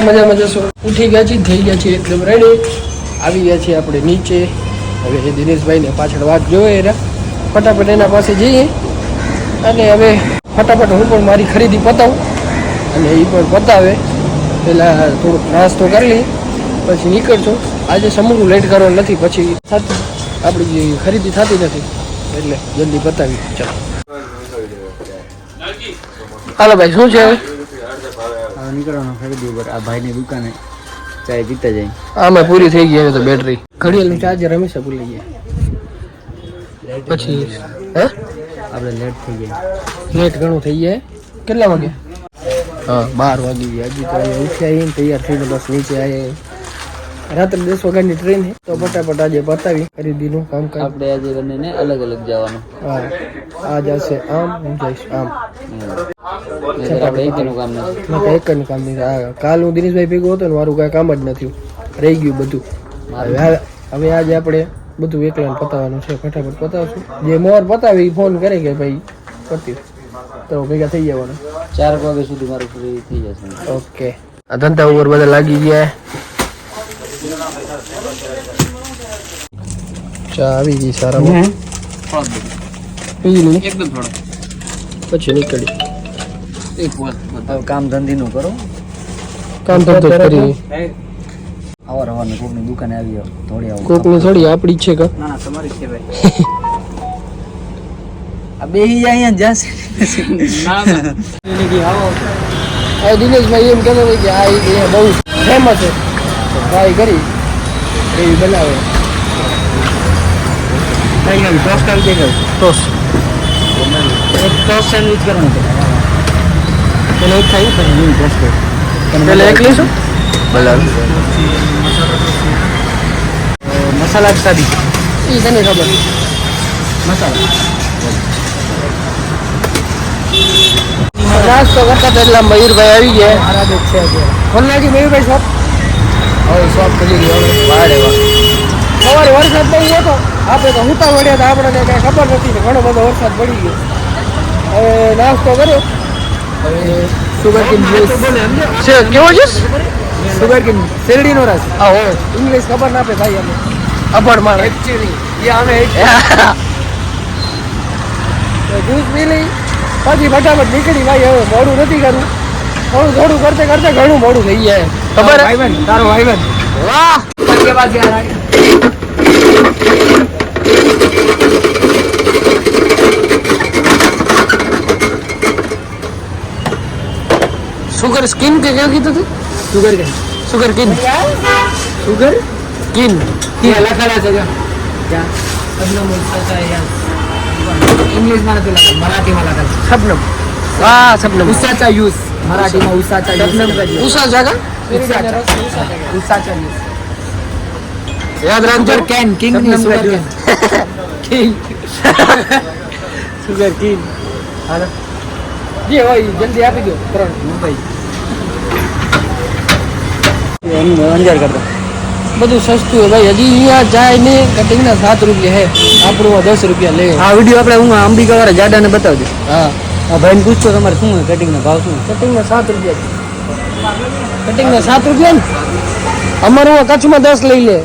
મજામાં. જશો. ઉઠી ગયા છીએ, થઈ ગયા છીએ, એકદમ રેડી આવી ગયા છીએ આપણે નીચે. હવે દિનેશભાઈને પાછળ વાત જોવે એના. ફટાફટ એના પાસે જઈએ. અને હવે ફટાફટ હું પણ મારી ખરીદી પતાવું. અને એ પણ પતાવે. પહેલાં થોડુંક નાસ્તો કરી લઈ પછી નીકળશું. આજે સમૂહનું લેટ કરવાનું નથી, પછી થતી આપણી ખરીદી થતી નથી, એટલે જલ્દી પતાવી ચાલો. હાલો ભાઈ શું છે હવે? નીકળવાનો ખરીદી ઉપર આ ભાઈની દુકાને ચાય પીતા જાય. આમાં પૂરી થઈ ગઈ હવે તો બેટરી ઘડિયાળનું ચાર્જર હંમેશા ભૂલી ગયા. પછી હે? આપણે લેટ થઈ ગયા. લેટ ઘણું થઈ જાય કેટલા વાગે? હા બાર વાગી ગયા. હજી તો અહીંયા ઉઠ્યા તૈયાર થઈને બસ નીચે આવ્યા રાત્રે દસ વાગ્યાની ટ્રેન છે તો ફટાફટ આજે પતાવી ખરીદીનું કામ કામ આપણે આજે બંનેને અલગ અલગ જવાનું. હા આ જશે આમ હું જઈશ આમ. આપણે એકનું કામ નથી. કામ કાલ હું દિનેશભાઈ ભેગો હતો ને મારું કાંઈ કામ જ નથી. રહી ગયું બધું. હવે આજે આપણે બધું એકલાને પતાવવાનું છે. ફટાફટ પતાવશું. જે મોર પતાવે એ ફોન કરે કે ભાઈ પતી. તો ભેગા થઈ જવાનું. ચાર વાગે સુધી મારું ફ્રી થઈ જશે. ઓકે. આ ધંધા ઉપર બધા લાગી ગયા. ચા આવી ગઈ સારા પી લઈ. એકદમ થોડો. પછી નીકળી. એક હવે કામ ધંધીનું કરો. કામ ધંધો જ કરી અવાર અવાર કોકની દુકાને આવી જાવ થોડી આવું. કોકની થોડી આપણી છે કે? ના ના તમારી છે ભાઈ. આ બેહી અહીંયા જશે ના ના. આ દિનેશભાઈ એમ કહેતો હતો કે આ એક બહુ ફેમસ છે. ટ્રાય કરી. એવી બનાવે. ટોસ્ટ આવી જાય ટોસ એક ટોસ્ટ સેન્ડવિચ કરવાનું છે. પેલો એક ખાઈ પછી હું ટોસ્ટ પેલા એક લઈશું મસાલા સાદી. એ તને ખબર. મસાલા. તો કરતા એટલે મયુરભાઈ આવી ગયા. મારા દેખ છે નાખી મયુરભાઈ શોપ હવે શોપ ખુલી ગયો વારે વાહ સવારે વરસાદ બહુ હતો આપણે તો હુતા વળ્યા હતા આપણને કાંઈ ખબર નથી ઘણો બધો વરસાદ પડી ગયો. હવે નાસ્તો કર્યો. Sugar cane juice. છે કેવો છે સુગર કેન શેરડીનો રસ. હા હો. ઇંગ્લિશ ખબર ના પે ભાઈ અમે અભણ માણસ એકચ્યુઅલી એ અમે જ્યુસ પી લઈ પછી ફટાફટ નીકળી ભાઈ હવે મોડું નથી કરવું. થોડું થોડું કરતે કરતે ઘણું મોડું થઈ જાય. ખબર હે? ભાઈબંધ તારો ભાઈબંધ વાહ! ધન્યવાદ યાર સુગર સ્કિન કે કેવું કીધું તું? Sugar cane sugar king sugar king ત્યાં લખેલા છે ત્યાં સબનમ ઉત્સાહ યાર. ઇંગ્લિશમાં નથી લખેલું મરાઠીમાં લખેલું છે સપનમ વાહ સપનમ ઉસાચા યુઝ મરાઠીમાં ઉસાચા યુઝ ઉષા જાગા? ઉસાચા ઉસાચા યુઝ યાદ રાખજો. Cane કિંગની sugar cane king sugar king જે હોય જલ્દી આપી દો. ત્રણ. ભાઈ. અંજાર કરતા. બધું સસ્તું હોય ભાઈ. હજી અહીંયા જાય ને કટિંગના સાત રૂપિયા હે આપણું દસ રૂપિયા લે. આ વીડિયો આપણે હું અંબિકા વાળા જાડાને બતાવજો. હા. આ ભાઈને પૂછતો તમારે શું હોય કટિંગના ભાવ શું કટિંગના સાત રૂપિયા કટિંગના સાત રૂપિયા ને? અમારું કચ્છમાં દસ લઈ લે.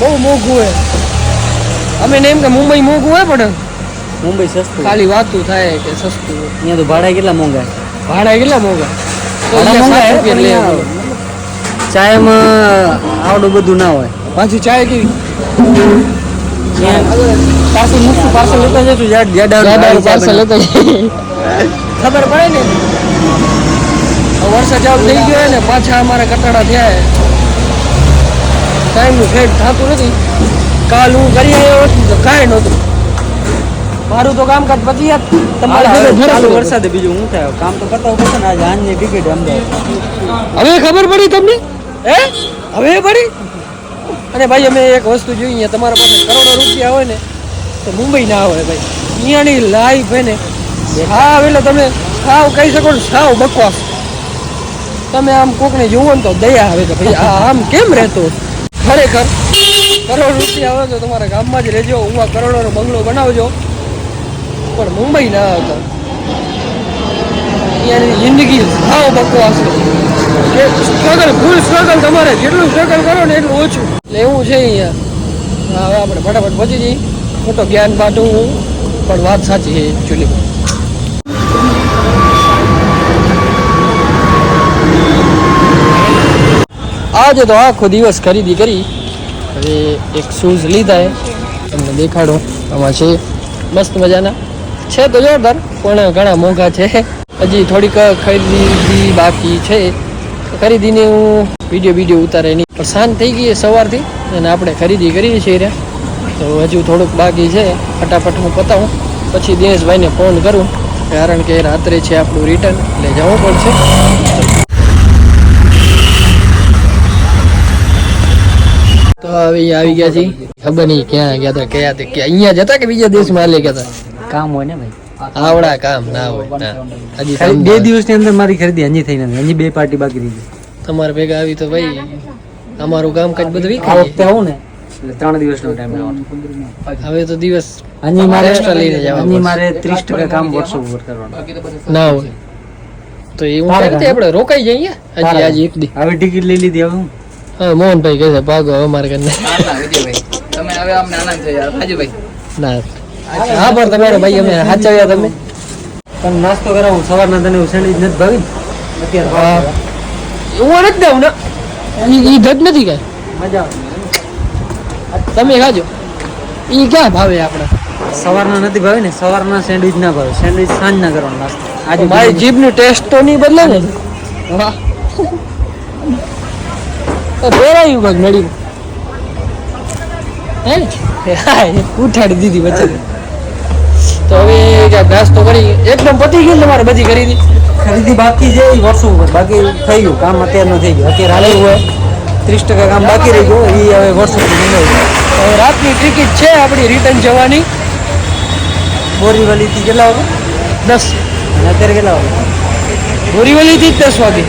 બહુ મોંઘું હોય અમે ને એમ કે મુંબઈ મોંઘું હોય પણ મુંબઈ સસ્તું. ખાલી વાતું થાય કે સસ્તું. અહીંયા તો ભાડા કેટલા મોંઘા? ભાડા કેટલા મોંઘા? ચાયમાં આવડું બધું ના હોય. પાછી ચાય કેવી? પાર્સલ મૂકશું પાર્સલ લેતા જશું પાર્સલ લેતા ખબર પડે ને? વરસાદ ચાલુ થઈ ગયો ને પાછા અમારા કટાડા થયા. ટાઈમનું ફેટ થતું નથી. કાલ હું કરી આવ્યો કાંઈ નહોતું. મારું તો કામકાજ પતી જાત. તમારે. વરસાદે બીજું હું થાય? કામ તો કરતા પડશે ને આજે હાંજની ટિકિટ અમદાવાદ. હવે ખબર પડી તમને? હે? હવે પડી? અને ભાઈ અમે એક વસ્તુ જોઈએ તમારા પાસે કરોડો રૂપિયા હોય ને તો મુંબઈ ના હોય ભાઈ. અહીંયાની લાઈફ હે ને સાવ એટલે તમે સાવ કહી શકો ને સાવ બકવાસ. તમે આમ કોકને જોવો ને તો દયા આવે કે ભાઈ. આમ કેમ રહેતો? ખરેખર કરોડ રૂપિયા આવે તો તમારા ગામમાં જ રહેજો હું આ કરોડોનો બંગલો બનાવજો. પણ મુંબઈ ના આવતા અહીંયાની જિંદગી સાવ બકવાસ છે સ્ટ્રગલ ફૂલ સ્ટ્રગલ તમારે. જેટલું સ્ટ્રગલ કરો ને એટલું ઓછું. એટલે એવું છે અહીંયા. હવે આપણે ફટાફટ પહોંચી જઈએ. ખોટો જ્ઞાન પાઠું પણ વાત સાચી છે એકચ્યુઅલી આજે તો આખો દિવસ ખરીદી કરી. હવે એક શૂઝ લીધા હે તમને દેખાડો. આમાં છે મસ્ત મજાના. છે તો જોરદાર, પણ ઘણા મોંઘા છે. હજી થોડીક ખરીદી બાકી છે. ખરીદીને હું વીડિયો વીડિયો ઉતારે નહીં. પણ શાંત થઈ ગઈ સવારથી, અને આપણે ખરીદી કરીએ છીએ રહ્યા. તો હજુ થોડુંક બાકી છે. ફટાફટ હું પતાવું. પછી દિનેશભાઈને ફોન કરું, કારણ કે રાત્રે છે આપણું રિટર્ન એટલે જવું પડશે. તો હવે આવી ગયા છીએ. ખબર નહીં ક્યાં ગયા હતા, કયા તે અહીંયા જતા કે બીજા દેશમાં લઈ ગયા હતા? કામ હોય ને ભાઈ? આવડા કામ ના હોય હજી બે. દિવસની અંદર મારી ખરીદી હજી થઈ નથી હજી બે પાર્ટી બાકી રહી તમારે ભેગા આવી તો ભાઈ અમારું કામ કાજ બધું વીખા વખતે આવું ને એટલે ત્રણ દિવસનો ટાઈમ લેવાનો હવે તો દિવસ હજી મારે એક્સ્ટ્રા લઈને જવા હજી મારે ત્રીસ ટકા કામ વોટ્સઅપ ઉપર કરવાનું. ના હોય. તો એવું તારે થાય આપણે રોકાઈ જઈએ હજી આજે એક દી. હવે ટિકિટ લઈ લીધી હવે હું? હા મોહનભાઈ કહે છે ભાગો હવે મારે ઘરને. તમે હવે અમને આનંદ છે યાર. રાજુભાઈ. ના. હા પણ તમારો ભાઈ અમે સાચવ્યા તમે. પણ નાસ્તો કરાવું સવારના તને સેન્ડવિચ નથી ભાવી? અત્યારે હું. નથી દઉં ને. એ ધજ નથી કાંઈ. મજા તમે ખાજો. એ ક્યાં ભાવે આપણે? સવારના નથી ભાવે ને સવારના સેન્ડવિચ ના ભાવે. સેન્ડવિચ સાંજના કરવાનો નાસ્તો. આજે મારી જીભની ટેસ્ટ તો નહીં બદલે ને. વાહ. પહેરાયું કાંઈક હે? હા ઉઠાડી દીધી વચ્ચે. તો હવે નાસ્તો કરી એકદમ પતી ગયું તમારે બધી કરી ખરીદી બાકી છે એ વર્ષો ઉપર બાકી થઈ ગયું. કામ અત્યારનું થઈ ગયું. અત્યારે હાલે હોય ત્રીસ ટકા કામ બાકી રહી ગયું એ હવે વર્ષો હવે રાતની ટિકિટ છે આપણી રિટર્ન જવાની. બોરીવલીથી કેટલા વાગે? દસ. અને અત્યારે કેટલા વાગે? બોરીવલીથી જ દસ વાગે.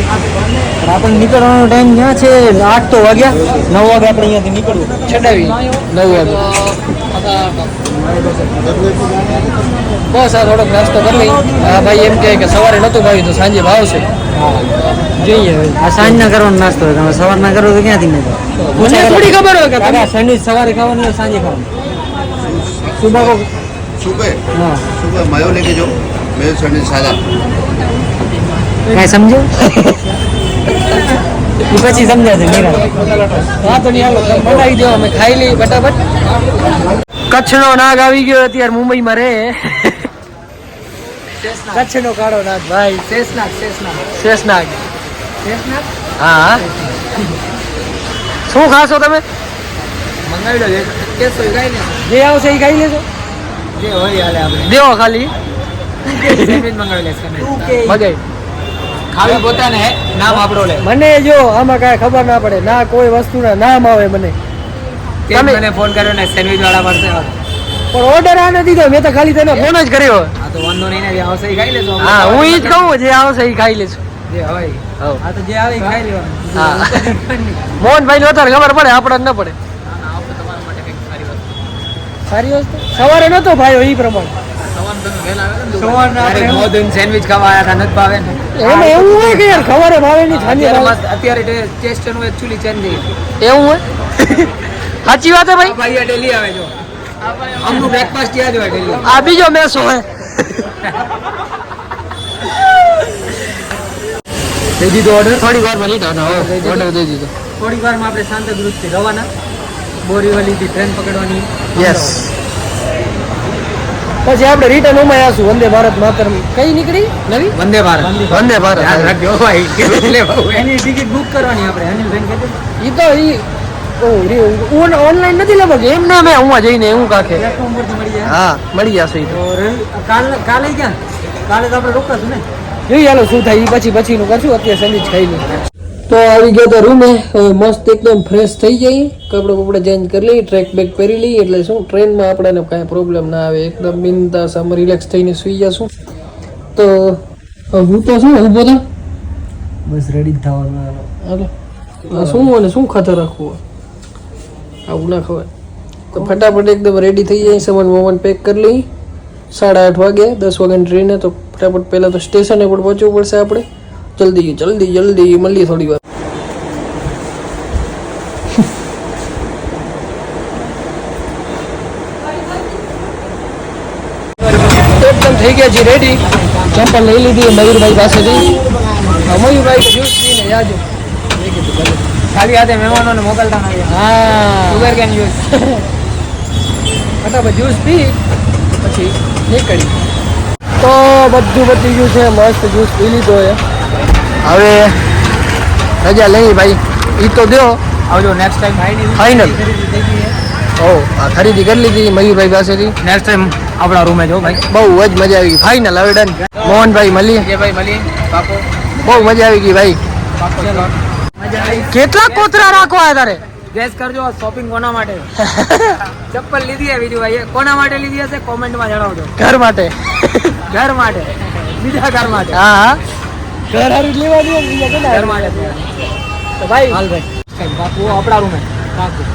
પણ આપણે નીકળવાનો ટાઈમ ક્યાં છે? આઠ તો વાગ્યા. નવ વાગે આપણે અહીંયાથી નીકળવું. છડાવી. નવ વાગે. બસ આ થોડોક નાસ્તો કરી આ ભાઈ એમ કહે કે સવારે નહોતું ભાવ્યું તો સાંજે ભાવશે જોઈએ આ સાંજના કરવાનો નાસ્તો હોય તમે સવારના કરો તો ક્યાંથી નહીં મને થોડી ખબર હોય કે તમે સેન્ડવિચ સવારે ખાવાનું હોય સાંજે ખાવાનું સુબહ કો સુબહ હા સુબહ માયો લેકે જો મેં સેન્ડવિચ સાદા કાંઈ સમજો પછી સમજાશે મેરા હા તો નહીં આવો બનાવી દો અમે ખાઈ લઈએ ફટાફટ કચ્છનો નાગ આવી ગયો અત્યારે મુંબઈમાં રહે કચ્છનો કાળો નાગ ભાઈ શેષનાગ શેષનાગ. શેષનાગ. હા શું ખાશો તમે? મંગાવી જે આવશે એ ખાઈ લેજો. જે હોય હાલે આપણે. દેવો ખાલી. મંગાવી પોતાને નામ આપણો લે. મને જો આમાં કાંઈ ખબર ના પડે. ના કોઈ વસ્તુના નામ આવે મને. તમે- મને ફોન કર્યો ને સેન્ડવિચ વાળા પાસે પણ ઓર્ડર આ નથી દીધો મેં તો ખાલી તને ફોન જ કર્યો. હા તો વાંધો નહીં ને જે આવશે એ ખાઈ લેજો. હા હું ઈ જ કહું જે આવશે એ ખાઈ લેજો. જે હોય. આ તો જે આવે એ ખાઈ લેવાનું. હા. મોહનભાઈ ને અત્યારે ખબર પડે આપણે ન પડે. સારી વસ્તુ. સવારે નતો ભાઈ એ પ્રમાણે. ને સેન્ડવિચ ખાવા આવ્યા હતા નથી ભાવે ને. એમાં એવું હોય કે યાર ખવારે ભાવે નહીં અત્યારે ટેસ્ટ એનું એકચ્યુઅલી ચેન્જ થઈ એવું હોય? સાચી વાત હે આ ભાઈ ભાઈ ડેલી આવે જો. અમનું બ્રેકફાસ્ટ હોય ડેલી. આ બીજો મેસો હે દઈ દીધો ઓર્ડર થોડી વારમાં લીધો ઓર્ડર દઈ દીધો. થોડી વારમાં આપણે શાંતગૃતથી રવાના. બોરીવલીથી ટ્રેન પકડવાની. યસ પછી આપણે રિટર્ન ઉમાં આશું વંદે ભારત માતરમ. કઈ નીકળી? નવી? વંદે ભારત. વંદે ભારત. યાદ રાખજો ભાઈ. એની ટિકિટ બુક કરવાની આપણે અનિલભાઈ કહેતો ઈ તો ઈ ઓનલાઈન નથી લગભગ એમ ના મેં હું જઈને હું કાકે. હા મળી જશે કાલે કાલે ક્યાં? કાલે તો આપણે રોકાશું ને? જોઈ હાલો શું થાય એ પછી પછીનું કરશું અત્યારે સેન્ડવિચ ખાઈ લઈએ તો આવી ગયો તો રૂમે મસ્ત એકદમ ફ્રેશ થઈ જઈએ કપડે બપડે ચેન્જ કરી લઈએ ટ્રેક બેક પહેરી લઈએ એટલે શું ટ્રેનમાં આપણને કાંઈ પ્રોબ્લેમ ના આવે. એકદમ બિંદાસ આમ રિલેક્સ થઈને સુઈ જશું. તો હું તો શું ઊભો તો બસ રેડી થવાનું. હાલો. શું અને શું ખાતર રાખવું? આવું ના ખવાય. તો ફટાફટ એકદમ રેડી થઈ જાય, સામાન વમાન પેક કરી લઈ. સાડા આઠ વાગે, દસ વાગ્યાની ટ્રેન તો ફટાફટ પહેલાં તો સ્ટેશને પણ પહોંચવું પડશે આપણે. જલ્દી જલ્દી જલ્દી, મળીએ થોડી વાર. થઈ ગયા છે રેડી ચંપલ લઈ લીધી, મયુરભાઈ પાસેથી. મયુરભાઈ જ્યુસ પીને યાદ. ખાલી હાથે મહેમાનોને મોકલતા નથી હા. સુગર કેન યુઝ ફટાફટ જ્યુસ પી પછી નીકળી. તો બધું બધી ગયું છે મસ્ત જ્યુસ પી લીધો એ હવે રજા લઈ ભાઈ. ઈ તો દો આવજો નેક્સ્ટ ટાઈમ ફાઇનલ ઓ આ ખરીદી કરી લીધી મયુરભાઈ પાસેથી. નેક્સ્ટ ટાઈમ આપણા રૂમે જો ભાઈ. બહુ જ મજા આવી ગઈ. ફાઇનલ હવે ડન મોહનભાઈ મળીએ જે ભાઈ પાકો. બહુ મજા આવી ગઈ ભાઈ. પાકો કેટલા કોતરા રાખવા તારે? ગેસ કરજો શોપિંગ કોના માટે? ચપ્પલ લીધી હે બીજું ભાઈ કોના માટે લીધી હશે? કોમેન્ટમાં જણાવજો. ઘર માટે. ઘર માટે. બીજા ઘર માટે. હા હા. ઘર હારી લેવાની ને બીજા ઘર માટે તો. ભાઈ હાલ ભાઈ. બાપુ આપણા રૂમે પાકું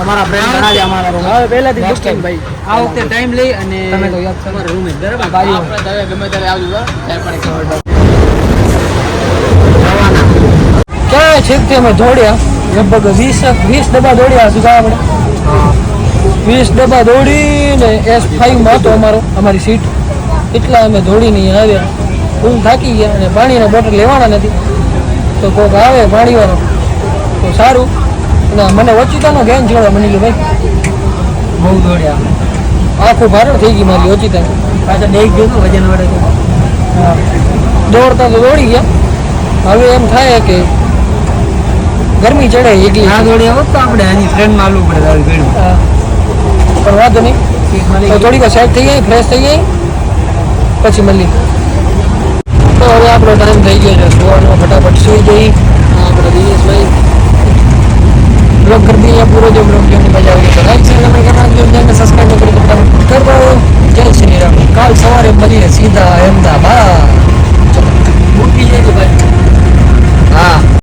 તમારા ફ્રેન્ડ ઘણા છે અમારા રૂમ હવે પહેલાથી Next booking ભાઈ. આ વખતે ટાઈમ લઈ અને તમે તો યાદ તમારા રૂમે બરાબર? બાજુ ગમે ત્યારે આવજો ક્યાં છેકથી અમે દોડ્યા? લગભગ વીસ વીસ ડબ્બા દોડ્યા શું આપણે વીસ ડબ્બા દોડીને એસ ફાઈવમાં હતો અમારો અમારી સીટ. એટલા અમે દોડીને આવ્યા. ફૂલ થાકી ગયા અને પાણીના બોટલ લેવાના નથી. તો કોઈક આવે પાણીવાળો. તો સારું. અને મને ઓચિતાનો ગેન જોડવા મને ભાઈ. બહુ દોડ્યા. આખું ભારણ થઈ ગયું મારી ઓચિતા. પાછા ડેક ગયું તો વજન વડે દોડતા તો દોડી ગયા. હવે એમ થાય કે ગરમી ચડે એકલી ના જોડે હોત તો આપણે આની ફ્રેન્ડ માલવું પડે તારું ભેડું પણ વાંધો નહીં. તો થોડીક સેટ થઈ ગઈ ફ્રેશ થઈ ગઈ. પછી મળી તો હવે આપણો ટાઈમ થઈ ગયો છે. સુવાનો ફટાફટ સુઈ જઈ. આપણે દિનેશભાઈ. બ્લોગ કરી દઈએ પૂરો જો બ્લોગ જોઈને મજા આવી તો લાઈક ચેનલ અમે કરવા જો ચેનલ સબસ્ક્રાઇબ કરી તો ફટાફટ જય શ્રી રામ. કાલ સવારે મળીએ સીધા અમદાવાદ મૂકી જાય ભાઈ. હા.